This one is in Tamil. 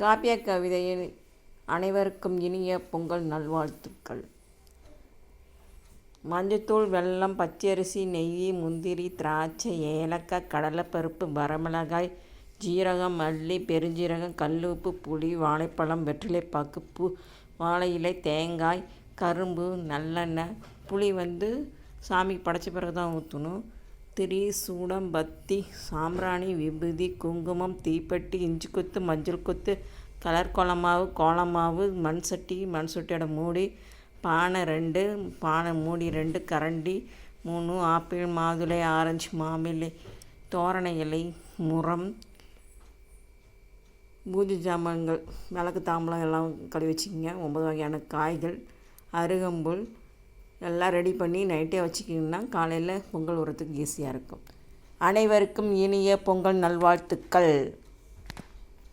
காப்பிய கவிதையில் அனைவருக்கும் இனிய பொங்கல் நல்வாழ்த்துக்கள். மஞ்சத்தூள் வெல்லம் பச்சரிசி நெய் முந்திரி திராட்சை ஏலக்காய் கடலைப்பருப்பு வரமிளகாய் ஜீரகம் மல்லி பெருஞ்சீரகம் கல்லுப்பு புளி வாழைப்பழம் வெற்றிலைப்பாக்கு பூ வாழை இலை தேங்காய் கரும்பு நல்லெண்ணெய் புளி வந்து சாமிக்கு படைச்ச பிறகு தான் ஊற்றணும் திரி சூடம் பத்தி சாம்பிராணி விபூதி குங்குமம் தீப்பெட்டி இஞ்சி கொத்து மஞ்சள் கொத்து கலர் கோலமாவு கோலமாவு மண் சட்டி மண் சட்டியோட மூடி பானை ரெண்டு பானை மூடி ரெண்டு கரண்டி மூணு ஆப்பிள் மாதுளை ஆரஞ்சு மாமிலை தோரண இலை முறம் பூஜை ஜாமான்கள் விளக்கு தாம்பலம் எல்லாம் கழுவி வச்சுக்கிங்க. ஒம்பது வகையான காய்கள் அருகம்புல் எல்லாம் ரெடி பண்ணி நைட்டே வச்சுக்கிங்கன்னா காலையில் பொங்கல் உரத்துக்கு ஈஸியாக இருக்கும். அனைவருக்கும் இனிய பொங்கல் நல்வாழ்த்துக்கள்.